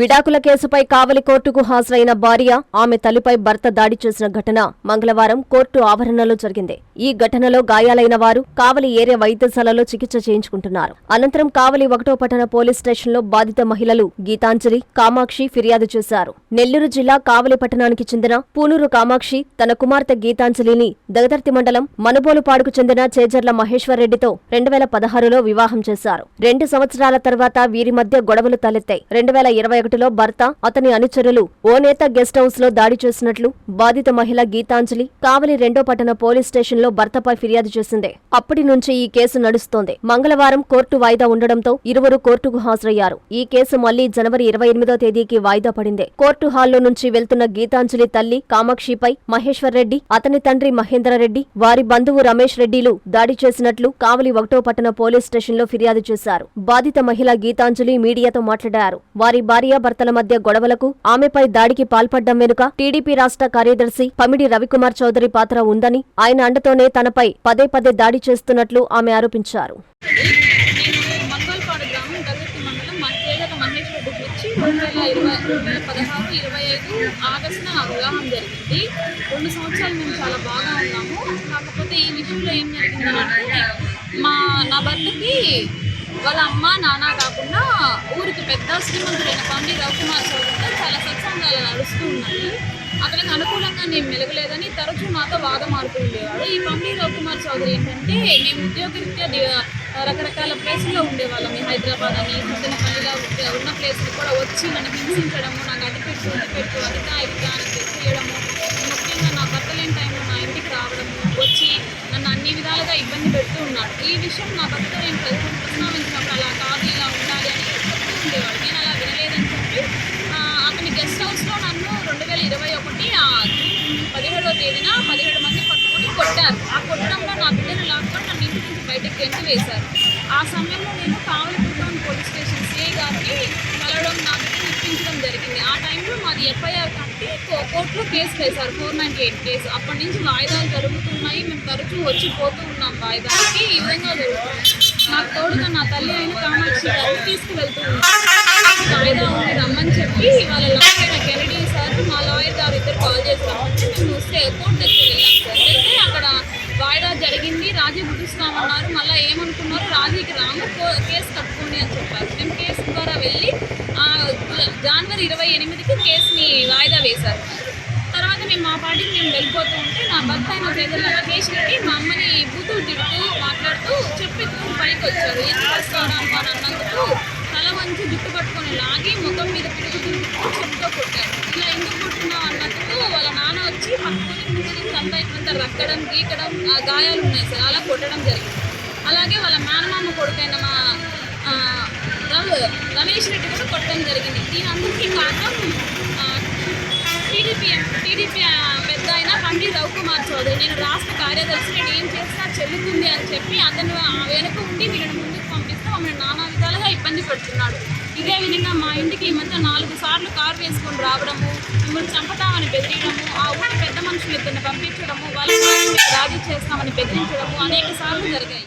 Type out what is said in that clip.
విడాకుల కేసుపై కావలి కోర్టుకు హాజరైన భార్య ఆమె తల్లిపై భర్త దాడి చేసిన ఘటన మంగళవారం కోర్టు ఆవరణలో జరిగింది. ఈ ఘటనలో గాయాలైన వారు కావలి ఏరియా వైద్యశాలలో చికిత్స చేయించుకుంటున్నారు. అనంతరం కావలి ఒకటో పట్టణ పోలీస్ స్టేషన్లో బాధిత మహిళలు గీతాంజలి కామాక్షి ఫిర్యాదు చేశారు. నెల్లూరు జిల్లా కావలి పట్టణానికి చెందిన పూనూరు కామాక్షి తన కుమార్తె గీతాంజలిని దగదర్తి మండలం మనుబోలుపాడుకు చెందిన చేజర్ల మహేశ్వర్రెడ్డితో రెండు వేల పదహారులో వివాహం చేశారు. రెండు సంవత్సరాల తర్వాత వీరి మధ్య గొడవలు తలెత్తాయి. రెండు వేల ఇరవై ఒకటిలో భర్త అతని అనుచరులు ఓ నేత గెస్ట్ హౌస్లో దాడి చేసినట్లు బాధిత మహిళ గీతాంజలి కావలి రెండో పట్టణ పోలీస్ స్టేషన్లో భర్తపై ఫిర్యాదు చేసింది. అప్పటి నుంచి ఈ కేసు నడుస్తోంది. మంగళవారం కోర్టు వాయిదా ఉండడంతో ఇరువురు కోర్టుకు హాజరయ్యారు. ఈ కేసు మళ్ళీ జనవరి ఇరవై ఎనిమిదో తేదీకి వాయిదా పడింది. కోర్టు హాల్లో నుంచి వెళ్తున్న గీతాంజలి తల్లి కామాక్షిపై మహేశ్వర్ రెడ్డి అతని తండ్రి మహేందర్ వారి బంధువు రమేష్ రెడ్డిలు దాడి చేసినట్లు కావలి ఒకటో పట్టణ పోలీస్ స్టేషన్లో ఫిర్యాదు చేశారు. బాధిత మహిళ గీతాంజలి మీడియాతో మాట్లాడారు. వారి భార్య భార్యాభర్తల మధ్య గొడవలకు ఆమెపై దాడికి పాల్పడ్డం వెనుక టీడీపీ రాష్ట్ర కార్యదర్శి పమిడి రవికుమార్ చౌదరి పాత్ర ఉందని ఆయన అండతోనే తనపై పదే పదే దాడి చేస్తున్నట్లు ఆమె ఆరోపించారు. రెండు వేల ఇరవై పదహారు ఇరవై ఐదు ఆగస్టున నా వివాహం జరిగింది. రెండు సంవత్సరాలు మేము చాలా బాగా ఉన్నాము. కాకపోతే ఈ విషయంలో ఏం జరిగిందంటే మా నా భర్తకి వాళ్ళ అమ్మ నాన్న కాకుండా ఊరికి పెద్ద శ్రీమంతుడైన పండి రవికుమార్ చౌదరితో చాలా సత్సంగాలు నడుస్తూ ఉన్నాయి. అతనికి అనుకూలంగా నేను మెలగలేదని తరచూ నాతో వాదం ఆడుతూ ఉండేవాడు. ఈ పండి రవికుమార్ చౌదరి ఏంటంటే మేము ఉద్యోగరీత్యా రకరకాల ప్లేసుల్లో ఉండేవాళ్ళం. ఈ హైదరాబాద్ అని పుట్టినపల్లిలో ఉన్న ప్లేసులు కూడా వచ్చి నన్ను హింసించడము నాకు అడ్డు పెట్టు ఇటు పెట్టు విషయం నా భర్త నేను ప్రస్తుతం ప్రస్తావించినప్పుడు అలా కాదు ఇలా ఉండాలి అని చెప్తూ ఉండేవాడు. నేను అలా వినలేదని చెప్పి అతని గెస్ట్ హౌస్లో నన్ను రెండు వేల ఇరవై ఒకటి ఆ పదిహేడో పదిహేడవ తేదీన పదిహేడు మంది పట్టుకొని కొట్టారు. ఆ కొట్టడంలో నా బిడ్డను లాక్కొని నన్ను ఇంటి నుంచి బయటకు గెంతు వేశారు. ఆ సమయంలో నేను కావలిపురం పోలీస్ స్టేషన్ సిఐ గారిని కలవడం నా బిడ్డను జరిగింది. ఆ టైంలో మాది ఎఫ్ఐఆర్ కట్టి కోర్టులో కేసు వేశారు. Four ninety eight case. అప్పటి నుంచి వాయిదాలు జరుగుతున్నాయి. మేము తరచూ వచ్చి పోతూ ఉన్నాం వాయిదాలకి. ఈ విధంగా జరుగుతుంది. నాకు తోడుగా నా తల్లి అయిన కామాక్షి గారు తీసుకువెళ్తూ వాయిదా ఉంది రమ్మని చెప్పి వాళ్ళ లాయర్ కెనడీ సార్ మా లాయర్ గారు ఇద్దరు కాల్ చేసి మేము వస్తే కోర్టు దగ్గరికి వెళ్ళాం సార్. అయితే అక్కడ వాయిదా జరిగింది. రాజీ గుర్తిస్తామన్నారు మళ్ళీ ఏమనుకున్నారు రాజీకి రాము కో- కేసు కట్టుకోండి అని చెప్పారు. మేము కేసు ద్వారా వెళ్ళి జనవరి ఇరవై ఎనిమిదికి కేసుని వాయిదా వేశారు. తర్వాత మేము మా పార్టీకి మేము వెళ్ళిపోతూ ఉంటే నా భర్త అయిన చేతుల నగేష్ రెడ్డి మా అమ్మని బూతులు తిడుతూ మాట్లాడుతూ చెప్పి పైకి వచ్చారు. ఎందుకు వస్తారా అని అన్నందుకు తల వంచి జుట్టు పట్టుకొని లాగి ముఖం మీద పిడుగు తిరుగుతూ చెప్పుతో కొట్టారు. ఇలా ఎందుకు కొట్టున్నావు అన్నందుకు వాళ్ళ నాన్న వచ్చి పక్కనే ముందు నుంచి అంతా ఇట్లంతా రక్కడం గీకడం గాయాలు ఉన్నాయి సార్. అలా కొట్టడం జరిగింది. అలాగే వాళ్ళ మేనమామ కొడుకైన మా రమేష్ రెడ్డి కూడా కొట్టడం జరిగింది. దీని అందరికీ కారణం టీడీపీ టీడీపీ పెద్ద అయిన పండి రవికుమార్ చౌదరి. నేను రాష్ట్ర కార్యదర్శి నేను ఏం చేస్తా చెల్లుతుంది అని చెప్పి అతను ఆ వెనుక ఉండి వీళ్ళని ముందుకు పంపిస్తూ ఆమె నానా విధాలుగా ఇబ్బంది పెడుతున్నాడు. ఇదే విధంగా మా ఇంటికి ఈ మధ్య నాలుగు సార్లు కారు వేసుకొని రావడము మిమ్మల్ని చంపుతామని బెదిరియడము ఆ ఊరి పెద్ద మనుషులు ఇద్దరిని పంపించడము వాళ్ళ రాజీ చేస్తామని బెదిరించడము అనేక సార్లు జరిగాయి.